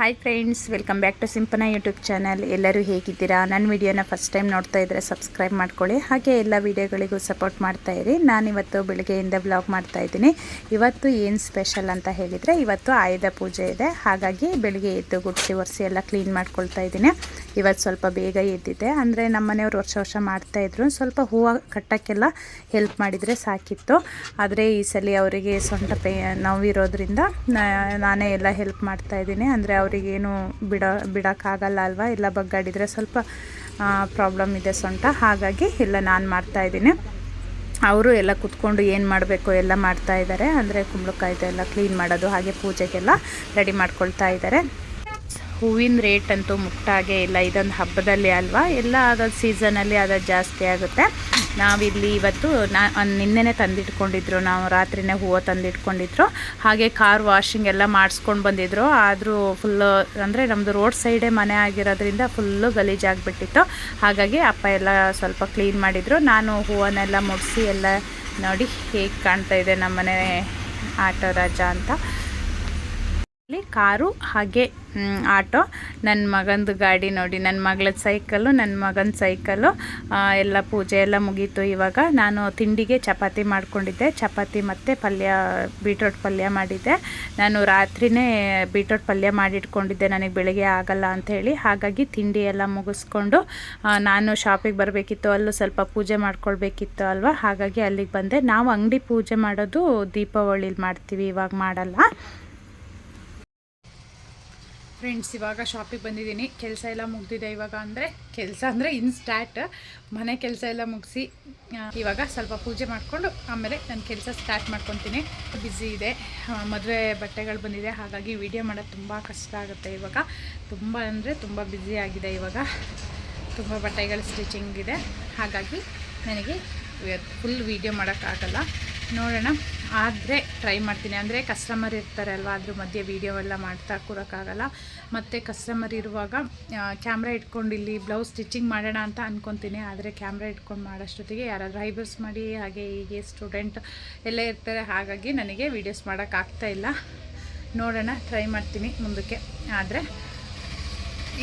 Hi friends welcome back to Simpana YouTube channel ಎಲ್ಲರೂ ಹೇಗಿದ್ದೀರಾ? ನನ್ನ ವಿಡಿಯೋನ ಫಸ್ಟ್ ಟೈಮ್ ನೋಡ್ತಾ ಇದ್ದರೆ ಸಬ್ಸ್ಕ್ರೈಬ್ ಮಾಡ್ಕೊಳ್ಳಿ. ಹಾಗೆ ಎಲ್ಲ ವಿಡಿಯೋಗಳಿಗೂ ಸಪೋರ್ಟ್ ಮಾಡ್ತಾ ಇರಿ. ನಾನಿವತ್ತು ಬೆಳಗ್ಗೆಯಿಂದ ಬ್ಲಾಗ್ ಮಾಡ್ತಾ ಇದ್ದೀನಿ. ಇವತ್ತು ಏನು ಸ್ಪೆಷಲ್ ಅಂತ ಹೇಳಿದರೆ, ಇವತ್ತು ಆಯುಧ ಪೂಜೆ ಇದೆ. ಹಾಗಾಗಿ ಬೆಳಗ್ಗೆ ಎದ್ದು ಗುಡಿಸಿ ಒರೆಸಿ ಎಲ್ಲ ಕ್ಲೀನ್ ಮಾಡ್ಕೊಳ್ತಾ ಇದ್ದೀನಿ. ಇವತ್ತು ಸ್ವಲ್ಪ ಬೇಗ ಎದ್ದಿದ್ದೆ. ಅಂದರೆ ನಮ್ಮ ಮನೆಯವ್ರು ವರ್ಷ ವರ್ಷ ಮಾಡ್ತಾಯಿದ್ರು ಸ್ವಲ್ಪ ಹೂವು ಕಟ್ಟೋಕ್ಕೆಲ್ಲ ಹೆಲ್ಪ್ ಮಾಡಿದರೆ ಸಾಕಿತ್ತು. ಆದರೆ ಈ ಸಲ ಅವರಿಗೆ ಸೊಂಟ ಪೇ ನೋವಿರೋದ್ರಿಂದ ನಾನೇ ಎಲ್ಲ ಹೆಲ್ಪ್ ಮಾಡ್ತಾಯಿದ್ದೀನಿ ಅಂದರೆ ಅವರಿಗೇನು ಬಿಡ ಬಿಡೋಕ್ಕಾಗಲ್ಲ ಅಲ್ವಾ? ಎಲ್ಲ ಬಗ್ಗಾಡಿದರೆ ಸ್ವಲ್ಪ ಪ್ರಾಬ್ಲಮ್ ಇದೆ ಸೊಂಟ ಹಾಗಾಗಿ ಎಲ್ಲ ನಾನು ಮಾಡ್ತಾಯಿದ್ದೀನಿ ಅವರು ಎಲ್ಲ ಕುತ್ಕೊಂಡು ಏನು ಮಾಡಬೇಕು ಎಲ್ಲ ಮಾಡ್ತಾ ಇದ್ದಾರೆ. ಅಂದರೆ ಎಲ್ಲ ಕ್ಲೀನ್ ಮಾಡೋದು, ಹಾಗೆ ಪೂಜೆಗೆಲ್ಲ ರೆಡಿ ಮಾಡ್ಕೊಳ್ತಾ ಇದ್ದಾರೆ. ಹೂವಿನ ರೇಟ್ ಅಂತೂ ಮುಟ್ಟಾಗೆ ಇಲ್ಲ. ಇದೊಂದು ಹಬ್ಬದಲ್ಲಿ ಅಲ್ವಾ? ಎಲ್ಲ ಆದ ಸೀಸನಲ್ಲಿ ಅದು ಜಾಸ್ತಿ ಆಗುತ್ತೆ. ನಾವಿಲ್ಲಿ ಇವತ್ತು ನಾ ನಿನ್ನೆನೇ ತಂದಿಟ್ಕೊಂಡಿದ್ರು. ನಾವು ರಾತ್ರಿನೇ ಹೂವು ತಂದಿಟ್ಕೊಂಡಿದ್ರು. ಹಾಗೆ ಕಾರ್ ವಾಷಿಂಗ್ ಎಲ್ಲ ಮಾಡಿಸ್ಕೊಂಡು ಬಂದಿದ್ರು. ಆದರೂ ಫುಲ್ಲು ಅಂದರೆ ನಮ್ಮದು ರೋಡ್ ಸೈಡೇ ಮನೆ ಆಗಿರೋದ್ರಿಂದ ಫುಲ್ಲು ಗಲೀಜಾಗಿಬಿಟ್ಟಿತ್ತು. ಹಾಗಾಗಿ ಅಪ್ಪ ಎಲ್ಲ ಸ್ವಲ್ಪ ಕ್ಲೀನ್ ಮಾಡಿದರು. ನಾನು ಹೂವನ್ನೆಲ್ಲ ಮುಡಿಸಿ ಎಲ್ಲ ನೋಡಿ ಹೇಗೆ ಕಾಣ್ತಾ ಇದೆ ನಮ್ಮನೆ ಆಟೋ ರಾಜ ಅಂತ. ಕಾರು ಹಾಗೆ ಆಟೋ ನನ್ನ ಮಗಂದು ಗಾಡಿ ನೋಡಿ ನನ್ನ ಮಗಳದ್ದು ಸೈಕಲ್ಲು ನನ್ನ ಮಗನ ಸೈಕಲ್ಲು ಎಲ್ಲ ಪೂಜೆ ಎಲ್ಲ ಮುಗೀತು ಇವಾಗ. ನಾನು ತಿಂಡಿಗೆ ಚಪಾತಿ ಮಾಡಿಕೊಂಡಿದ್ದೆ. ಚಪಾತಿ ಮತ್ತು ಪಲ್ಯ, ಬೀಟ್ರೋಟ್ ಪಲ್ಯ ಮಾಡಿದ್ದೆ. ನಾನು ರಾತ್ರಿನೇ ಬೀಟ್ರೋಟ್ ಪಲ್ಯ ಮಾಡಿಟ್ಕೊಂಡಿದ್ದೆ. ನನಗೆ ಬೆಳಗ್ಗೆ ಆಗಲ್ಲ ಅಂಥೇಳಿ. ಹಾಗಾಗಿ ತಿಂಡಿ ಎಲ್ಲ ಮುಗಿಸ್ಕೊಂಡು ನಾನು ಶಾಪಿಗೆ ಬರಬೇಕಿತ್ತು. ಅಲ್ಲೂ ಸ್ವಲ್ಪ ಪೂಜೆ ಮಾಡ್ಕೊಳ್ಬೇಕಿತ್ತು ಅಲ್ವಾ? ಹಾಗಾಗಿ ಅಲ್ಲಿಗೆ ಬಂದೆ. ನಾವು ಅಂಗಡಿ ಪೂಜೆ ಮಾಡೋದು ದೀಪಾವಳಿಲಿ ಮಾಡ್ತೀವಿ. ಇವಾಗ ಮಾಡಲ್ಲ. ಫ್ರೆಂಡ್ಸ್ ಇವಾಗ ಶಾಪಿಗೆ ಬಂದಿದ್ದೀನಿ. ಕೆಲಸ ಎಲ್ಲ ಮುಗ್ದಿದೆ ಇವಾಗ ಅಂದರೆ, ಕೆಲಸ ಅಂದರೆ ಇನ್ ಸ್ಟಾರ್ಟ್ ಮನೆ ಕೆಲಸ ಎಲ್ಲ ಮುಗಿಸಿ ಇವಾಗ ಸ್ವಲ್ಪ ಪೂಜೆ ಮಾಡಿಕೊಂಡು ಆಮೇಲೆ ನನ್ನ ಕೆಲಸ ಸ್ಟಾರ್ಟ್ ಮಾಡ್ಕೊತೀನಿ. ಬ್ಯುಸಿ ಇದೆ. ಮದುವೆ ಬಟ್ಟೆಗಳು ಬಂದಿದೆ. ಹಾಗಾಗಿ ವಿಡಿಯೋ ಮಾಡೋದು ತುಂಬ ಕಷ್ಟ ಆಗುತ್ತೆ ಇವಾಗ. ತುಂಬ ಅಂದರೆ ತುಂಬ ಬ್ಯುಸಿ ಆಗಿದೆ ಇವಾಗ. ತುಂಬ ಬಟ್ಟೆಗಳು ಸ್ಟಿಚಿಂಗ್ ಇದೆ. ಹಾಗಾಗಿ ನನಗೆ ಫುಲ್ ವೀಡಿಯೋ ಮಾಡೋಕ್ಕಾಗಲ್ಲ. ನೋಡೋಣ. ಆದರೆ ಟ್ರೈ ಮಾಡ್ತೀನಿ. ಅಂದರೆ ಕಸ್ಟಮರ್ ಇರ್ತಾರೆ ಅಲ್ವಾ? ಅದ್ರ ಮಧ್ಯೆ ವೀಡಿಯೋ ಎಲ್ಲ ಮಾಡ್ತಾ ಕೂರೋಕ್ಕಾಗಲ್ಲ. ಮತ್ತು ಕಸ್ಟಮರ್ ಇರುವಾಗ ಕ್ಯಾಮ್ರಾ ಇಟ್ಕೊಂಡು ಇಲ್ಲಿ ಬ್ಲೌಸ್ ಸ್ಟಿಚಿಂಗ್ ಮಾಡೋಣ ಅಂತ ಅಂದ್ಕೊತೀನಿ ಆದರೆ ಕ್ಯಾಮ್ರಾ ಇಟ್ಕೊಂಡು ಮಾಡೋಷ್ಟೊತ್ತಿಗೆ ಯಾರಾದರೂ ಹೈಬರ್ಸ್ ಮಾಡಿ, ಹಾಗೆ ಹೀಗೆ ಸ್ಟೂಡೆಂಟ್ ಎಲ್ಲ ಇರ್ತಾರೆ. ಹಾಗಾಗಿ ನನಗೆ ವೀಡಿಯೋಸ್ ಮಾಡೋಕ್ಕಾಗ್ತಾ ಇಲ್ಲ. ನೋಡೋಣ ಟ್ರೈ ಮಾಡ್ತೀನಿ ಮುಂದಕ್ಕೆ. ಆದರೆ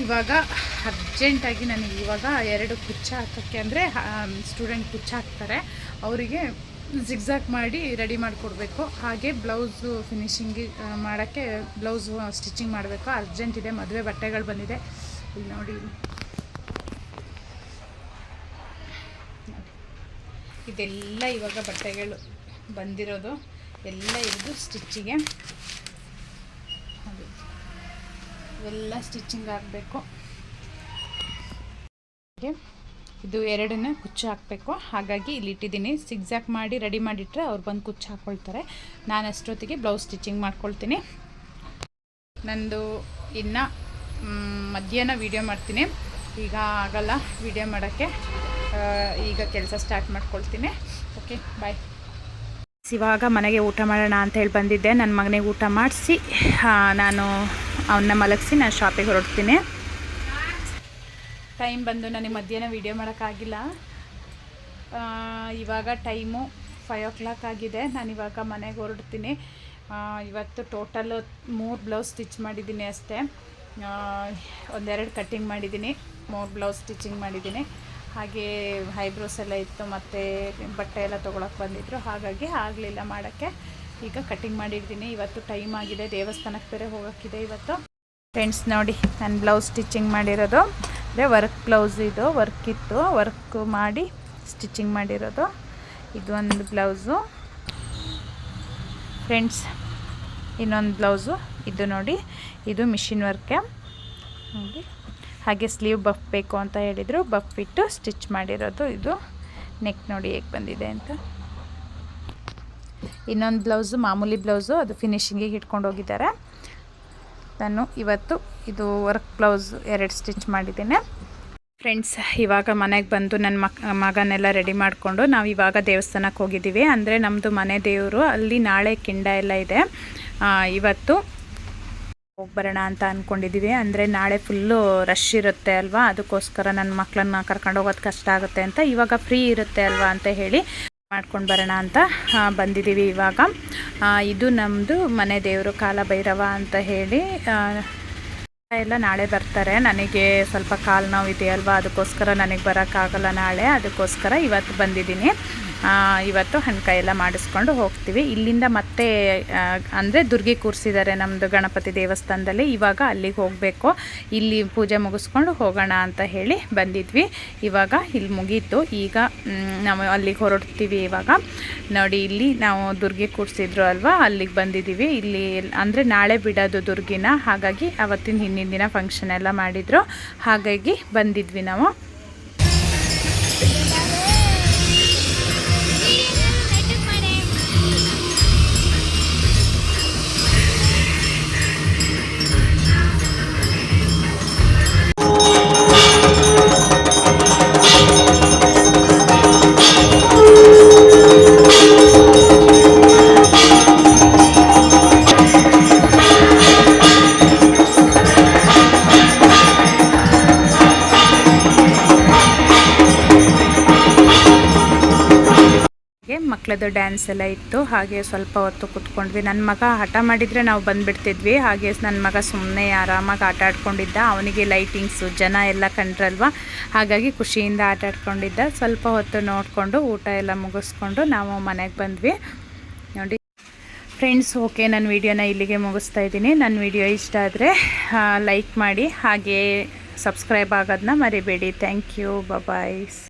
ಇವಾಗ ಅರ್ಜೆಂಟಾಗಿ ನನಗೆ ಇವಾಗ ಎರಡು ಕುಚ್ಚ ಹಾಕೋಕ್ಕೆ ಅಂದರೆ ಸ್ಟೂಡೆಂಟ್ ಕುಚ್ಚ ಹಾಕ್ತಾರೆ ಅವರಿಗೆ ಜಿಗ್ಸಾಕ್ ಮಾಡಿ ರೆಡಿ ಮಾಡಿಕೊಡ್ಬೇಕು. ಹಾಗೆ ಬ್ಲೌಸು ಫಿನಿಶಿಂಗ್ ಮಾಡೋಕ್ಕೆ ಬ್ಲೌಸು ಸ್ಟಿಚಿಂಗ್ ಮಾಡಬೇಕು. ಅರ್ಜೆಂಟ್ ಇದೆ, ಮದುವೆ ಬಟ್ಟೆಗಳು ಬಂದಿದೆ. ಇಲ್ಲಿ ನೋಡಿ. ಇದೆಲ್ಲ ಇವಾಗ ಬಟ್ಟೆಗಳು ಬಂದಿರೋದು. ಎಲ್ಲ ಇರೋದು ಸ್ಟಿಚ್ಚಿಗೆ ಇವೆಲ್ಲ ಸ್ಟಿಚ್ಚಿಂಗ್ ಆಗಬೇಕು. ಇದು ಎರಡನ್ನ ಕುಚ್ಚು ಹಾಕಬೇಕು. ಹಾಗಾಗಿ ಇಲ್ಲಿ ಇಟ್ಟಿದ್ದೀನಿ. ಸಿಗ್ಸಾಕ್ ಮಾಡಿ ರೆಡಿ ಮಾಡಿಟ್ರೆ ಅವ್ರು ಬಂದು ಕುಚ್ಚು ಹಾಕ್ಕೊಳ್ತಾರೆ ನಾನು ಅಷ್ಟೊತ್ತಿಗೆ ಬ್ಲೌಸ್ ಸ್ಟಿಚಿಂಗ್ ಮಾಡ್ಕೊಳ್ತೀನಿ. ನಂದು ಇನ್ನು ಮಧ್ಯಾಹ್ನ ವೀಡಿಯೋ ಮಾಡ್ತೀನಿ. ಈಗ ಆಗಲ್ಲ ವೀಡಿಯೋ ಮಾಡೋಕ್ಕೆ. ಈಗ ಕೆಲಸ ಸ್ಟಾರ್ಟ್ ಮಾಡ್ಕೊಳ್ತೀನಿ. ಓಕೆ ಬಾಯ್ ಇವಾಗ ಮನೆಗೆ ಊಟ ಮಾಡೋಣ ಅಂತ ಹೇಳಿ ಬಂದಿದ್ದೆ. ನನ್ನ ಮಗನಿಗೆ ಊಟ ಮಾಡಿಸಿ ನಾನು ಅವನ್ನ ಮಲಗಿಸಿ, ನಾನು ಶಾಪಿಗೆ ಹೊರಡ್ತೀನಿ. ಟೈಮ್ ಬಂದು ನನಗೆ ಮಧ್ಯಾಹ್ನ ವೀಡಿಯೋ ಮಾಡೋಕ್ಕಾಗಿಲ್ಲ. ಇವಾಗ ಟೈಮು ಫೈವ್ ಓ ಕ್ಲಾಕ್ ಆಗಿದೆ. ನಾನು ಇವಾಗ ಮನೆಗೆ ಹೊರಡ್ತೀನಿ. ಇವತ್ತು ಟೋಟಲ್ ಮೂರು ಬ್ಲೌಸ್ ಸ್ಟಿಚ್ ಮಾಡಿದ್ದೀನಿ ಅಷ್ಟೇ. ಒಂದೆರಡು ಕಟ್ಟಿಂಗ್ ಮಾಡಿದ್ದೀನಿ. ಮೂರು ಬ್ಲೌಸ್ ಸ್ಟಿಚಿಂಗ್ ಮಾಡಿದ್ದೀನಿ. ಹಾಗೆ ಐಬ್ರೋಸ್ ಎಲ್ಲ ಇತ್ತು ಮತ್ತು ಬಟ್ಟೆ ಎಲ್ಲ ತೊಗೊಳಕ್ಕೆ ಬಂದಿದ್ದರು ಹಾಗಾಗಿ ಆಗಲಿಲ್ಲ ಮಾಡೋಕ್ಕೆ. ಈಗ ಕಟ್ಟಿಂಗ್ ಮಾಡಿದ್ದೀನಿ ಇವತ್ತು ಟೈಮ್ ಆಗಿದೆ. ದೇವಸ್ಥಾನಕ್ಕೆ ಬೇರೆ ಹೋಗೋಕ್ಕಿದೆ ಇವತ್ತು. ಫ್ರೆಂಡ್ಸ್ ನೋಡಿ, ನಾನು ಬ್ಲೌಸ್ ಸ್ಟಿಚಿಂಗ್ ಮಾಡಿರೋದು. ಅಂದರೆ ವರ್ಕ್ ಬ್ಲೌಸ್ ಇದು, ವರ್ಕ್ ಇತ್ತು. ವರ್ಕ್ ಮಾಡಿ ಸ್ಟಿಚಿಂಗ್ ಮಾಡಿರೋದು. ಇದು ಒಂದು ಬ್ಲೌಸು. ಫ್ರೆಂಡ್ಸ್, ಇನ್ನೊಂದು ಬ್ಲೌಸು. ಇದು ನೋಡಿ, ಇದು ಮಿಷಿನ್ ವರ್ಕೆ. ನೋಡಿ, ಹಾಗೆ ಸ್ಲೀವ್ ಬಫ್ ಬೇಕು ಅಂತ ಹೇಳಿದರು. ಬಫ್ ಇಟ್ಟು ಸ್ಟಿಚ್ ಮಾಡಿರೋದು ಇದು. ನೆಕ್ ನೋಡಿ ಹೇಗೆ ಬಂದಿದೆ ಅಂತ. ಇನ್ನೊಂದು ಬ್ಲೌಸು, ಮಾಮೂಲಿ ಬ್ಲೌಸು. ಅದು ಫಿನಿಶಿಂಗಿಗೆ ಇಟ್ಕೊಂಡು ಹೋಗಿದ್ದಾರೆ. ನಾನು ಇವತ್ತು ಇದು ವರ್ಕ್ ಬ್ಲೌಸ್ ಎರಡು ಸ್ಟಿಚ್ ಮಾಡಿದ್ದೀನಿ. ಫ್ರೆಂಡ್ಸ್, ಇವಾಗ ಮನೆಗೆ ಬಂದು ನನ್ನ ಮಕ್, ಮಗನೆಲ್ಲ ರೆಡಿ ಮಾಡಿಕೊಂಡು ನಾವು ಇವಾಗ ದೇವಸ್ಥಾನಕ್ಕೆ ಹೋಗಿದ್ದೀವಿ. ಅಂದರೆ ನಮ್ಮದು ಮನೆ ದೇವರು, ಅಲ್ಲಿ ನಾಳೆ ಕಿಂಡ ಎಲ್ಲ ಇದೆ. ಇವತ್ತು ಹೋಗ್ಬರೋಣ ಅಂತ ಅಂದ್ಕೊಂಡಿದ್ದೀವಿ ಅಂದರೆ ನಾಳೆ ಫುಲ್ಲು ರಶ್ ಇರುತ್ತೆ ಅಲ್ವಾ? ಅದಕ್ಕೋಸ್ಕರ ನನ್ನ ಮಕ್ಕಳನ್ನ ಕರ್ಕೊಂಡು ಹೋಗೋದು ಕಷ್ಟ ಆಗುತ್ತೆ ಅಂತ ಇವಾಗ ಫ್ರೀ ಇರುತ್ತೆ ಅಲ್ವಾ ಅಂತ ಹೇಳಿ ಮಾಡ್ಕೊಂಡು ಬರೋಣ ಅಂತ ಬಂದಿದ್ದೀವಿ ಇವಾಗ. ಇದು ನಮ್ಮದು ಮನೆ ದೇವರು ಕಾಲಭೈರವ ಅಂತ ಹೇಳಿ ಎಲ್ಲ ನಾಳೆ ಬರ್ತಾರೆ. ನನಗೆ ಸ್ವಲ್ಪ ಕಾಲು ನೋವು ಇದೆಯಲ್ವಾ ಅದಕ್ಕೋಸ್ಕರ ನನಗೆ ಬರೋಕ್ಕಾಗಲ್ಲ ನಾಳೆ. ಅದಕ್ಕೋಸ್ಕರ ಇವತ್ತು ಬಂದಿದ್ದೀನಿ. ಇವತ್ತು ಹಣ್ಕಾಯಿ ಎಲ್ಲ ಮಾಡಿಸ್ಕೊಂಡು ಹೋಗ್ತೀವಿ. ಇಲ್ಲಿಂದ ಮತ್ತೆ ಅಂದರೆ ದುರ್ಗಿ ಕೂರಿಸಿದ್ದಾರೆ ನಮ್ಮದು ಗಣಪತಿ ದೇವಸ್ಥಾನದಲ್ಲಿ. ಇವಾಗ ಅಲ್ಲಿಗೆ ಹೋಗಬೇಕು. ಇಲ್ಲಿ ಪೂಜೆ ಮುಗಿಸ್ಕೊಂಡು ಹೋಗೋಣ ಅಂತ ಹೇಳಿ ಬಂದಿದ್ವಿ. ಇವಾಗ ಇಲ್ಲಿ ಮುಗೀತು. ಈಗ ನಾವು ಅಲ್ಲಿಗೆ ಹೊರಡ್ತೀವಿ ಇವಾಗ. ನೋಡಿ, ಇಲ್ಲಿ ನಾವು ದುರ್ಗಿ ಕೂರಿಸಿದ್ರು ಅಲ್ವಾ? ಅಲ್ಲಿಗೆ ಬಂದಿದ್ದೀವಿ. ಇಲ್ಲಿ, ಅಂದರೆ ನಾಳೆ ಬಿಡೋದು ದುರ್ಗಿನ. ಹಾಗಾಗಿ ಅವತ್ತಿನ ಹಿಂದಿನ ದಿನ ಫಂಕ್ಷನ್ ಎಲ್ಲ ಮಾಡಿದರು. ಹಾಗಾಗಿ ಬಂದಿದ್ವಿ ನಾವು. ಮಕ್ಕಳದ್ದು ಡ್ಯಾನ್ಸ್ ಎಲ್ಲ ಇತ್ತು. ಹಾಗೆ ಸ್ವಲ್ಪ ಹೊತ್ತು ಕುತ್ಕೊಂಡ್ವಿ. ನನ್ನ ಮಗ ಹಠ ಮಾಡಿದರೆ ನಾವು ಬಂದುಬಿಡ್ತಿದ್ವಿ. ಹಾಗೆ ನನ್ನ ಮಗ ಸುಮ್ಮನೆ ಆರಾಮಾಗಿ ಆಟ ಆಡ್ಕೊಂಡಿದ್ದ. ಅವನಿಗೆ ಲೈಟಿಂಗ್ಸು ಜನ ಎಲ್ಲ ಕಂಡ್ರಲ್ವ? ಹಾಗಾಗಿ ಖುಷಿಯಿಂದ ಆಟ ಆಡ್ಕೊಂಡಿದ್ದ. ಸ್ವಲ್ಪ ಹೊತ್ತು ನೋಡಿಕೊಂಡು ಊಟ ಎಲ್ಲ ಮುಗಿಸ್ಕೊಂಡು ನಾವು ಮನೆಗೆ ಬಂದ್ವಿ. ನೋಡಿ. ಫ್ರೆಂಡ್ಸ್ ಓಕೆ ನನ್ನ ವಿಡಿಯೋನ ಇಲ್ಲಿಗೆ ಮುಗಿಸ್ತಾ ಇದ್ದೀನಿ. ನನ್ನ ವಿಡಿಯೋ ಇಷ್ಟ ಆದರೆ ಲೈಕ್ ಮಾಡಿ, ಹಾಗೆ ಸಬ್ಸ್ಕ್ರೈಬ್ ಆಗೋದನ್ನ ಮರಿಬೇಡಿ. Thank you bye